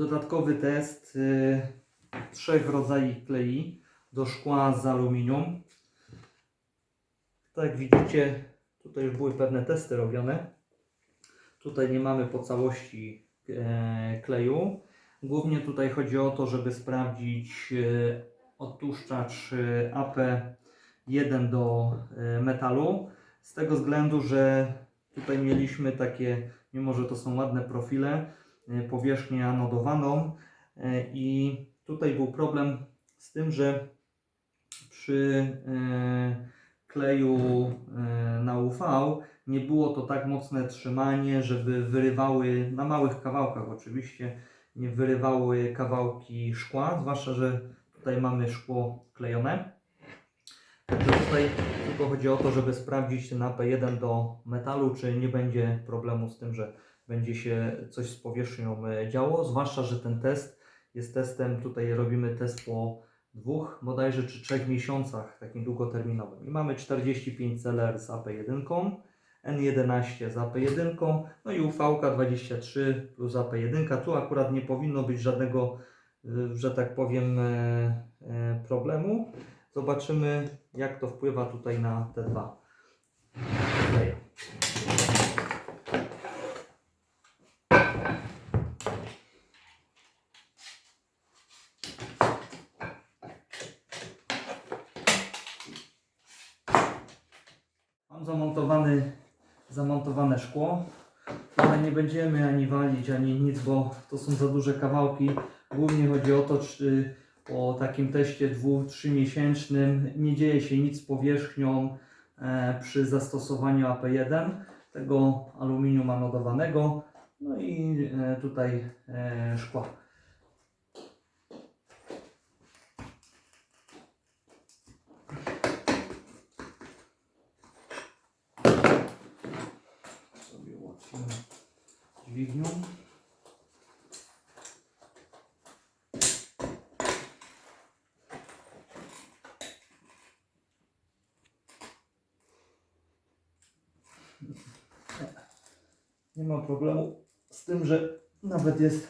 dodatkowy test y, trzech rodzajów klei do szkła z aluminium. Tak jak widzicie, tutaj już były pewne testy robione. Tutaj nie mamy po całości e, kleju. Głównie tutaj chodzi o to, żeby sprawdzić e, odtłuszczacz e, AP1 do e, metalu. Z tego względu, że tutaj mieliśmy takie, mimo że to są ładne profile, powierzchnię anodowaną e, i tutaj był problem z tym, że przy e, kleju na UV nie było to tak mocne trzymanie, żeby wyrywały, na małych kawałkach oczywiście, nie wyrywały kawałki szkła, zwłaszcza, że tutaj mamy szkło klejone. Także tutaj tylko chodzi o to, żeby sprawdzić ten AP1 do metalu, czy nie będzie problemu z tym, że będzie się coś z powierzchnią e, działo, zwłaszcza, że ten test jest testem, tutaj robimy test po dwóch, bodajże czy trzech miesiącach, takim długoterminowym. I mamy 45 CLR z AP1, N11 z AP1, no i UV-23 plus AP1. Tu akurat nie powinno być żadnego, e, że tak powiem, e, problemu. Zobaczymy, jak to wpływa tutaj na T2. Zamontowany, zamontowane szkło, ale nie będziemy ani walić, ani nic, bo to są za duże kawałki. Głównie chodzi o to, czy po takim teście 2-3 miesięcznym nie dzieje się nic z powierzchnią e, przy zastosowaniu AP1, tego aluminium anodowanego, no i e, tutaj e, szkła. Dźwignią. Nie ma problemu z tym, że nawet jest.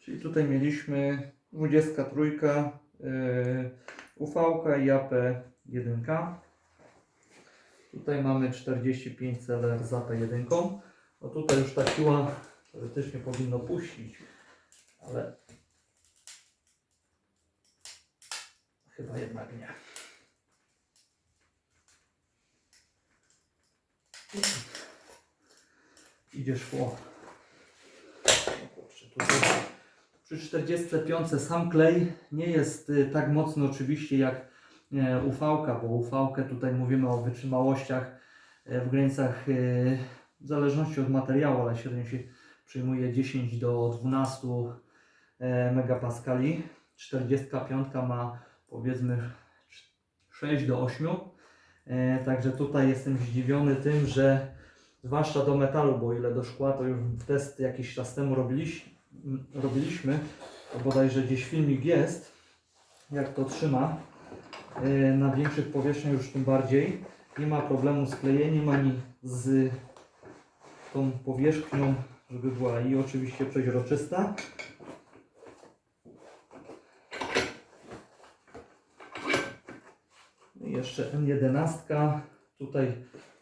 Czyli tutaj mieliśmy 23 yy, UV i AP1. Tutaj mamy 45 CLR z AP1. No tutaj już ta siła teoretycznie powinno puścić, ale chyba jednak nie. Idzie szło. O kurczę, tutaj przy 45 sam klej nie jest y, tak mocny oczywiście jak uv bo uv tutaj mówimy o wytrzymałościach y, w granicach y, w zależności od materiału, ale średnio się przyjmuje 10 do 12 e, megapaskali. 45 ma powiedzmy 6 do 8. E, Także tutaj jestem zdziwiony tym, że zwłaszcza do metalu, bo ile do szkła to już test jakiś czas temu robiliśmy, robiliśmy to bodajże gdzieś filmik jest, jak to trzyma. E, Na większych powierzchniach już tym bardziej. Nie ma problemu z klejeniem ani z tą powierzchnią, żeby była i oczywiście przeźroczysta. No I jeszcze N11 tutaj,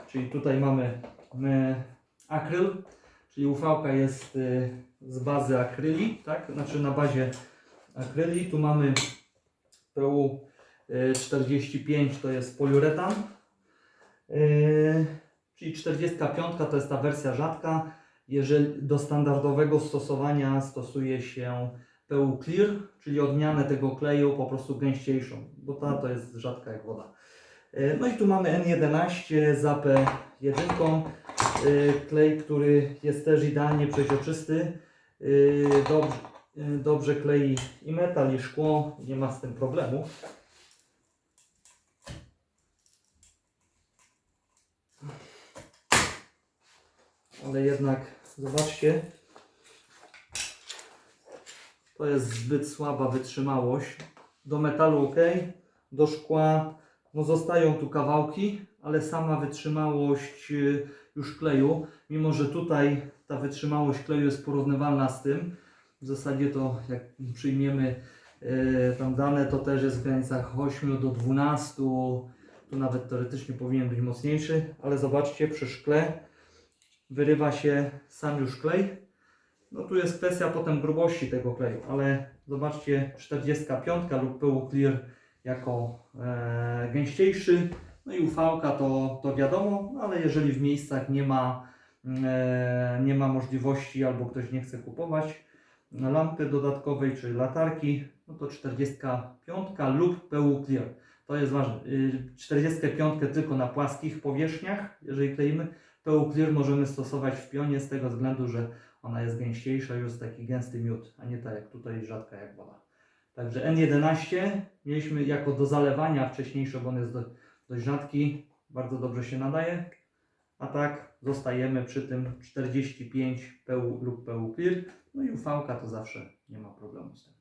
czyli tutaj mamy my, akryl, czyli UV jest y, z bazy akryli, tak? Znaczy na bazie akryli. Tu mamy PU 45 to jest poliuretan. Y, czyli 45 to jest ta wersja rzadka. Jeżeli do standardowego stosowania stosuje się PU Clear, czyli odmianę tego kleju po prostu gęściejszą, bo ta to jest rzadka jak woda. Y, No i tu mamy N11 z AP1, y, klej, który jest też idealnie przeźroczysty. Y, Dobrze, dobrze klei i metal, i szkło, nie ma z tym problemu. Ale jednak zobaczcie, to jest zbyt słaba wytrzymałość. Do metalu ok, do szkła no zostają tu kawałki, ale sama wytrzymałość y, już kleju, mimo że tutaj ta wytrzymałość kleju jest porównywalna z tym, w zasadzie to jak przyjmiemy y, tam dane, to też jest w granicach 8 do 12, tu nawet teoretycznie powinien być mocniejszy, ale zobaczcie, przy szkle wyrywa się sam już klej. No tu jest kwestia potem grubości tego kleju, ale zobaczcie 45 lub pyłu clear jako e, gęściejszy. No i UV to, to wiadomo, ale jeżeli w miejscach nie ma, e, nie ma możliwości albo ktoś nie chce kupować lampy dodatkowej czy latarki, no to 45 lub PU Clear. To jest ważne. Y, 45 tylko na płaskich powierzchniach, jeżeli kleimy. Clear możemy stosować w pionie z tego względu, że ona jest gęściejsza, już taki gęsty miód, a nie tak jak tutaj rzadka jak woda. Także N11 mieliśmy jako do zalewania wcześniejsze, bo on jest do, dość rzadki, bardzo dobrze się nadaje. A tak zostajemy przy tym 45 PU lub PU Clear. No i UV to zawsze nie ma problemu z tym.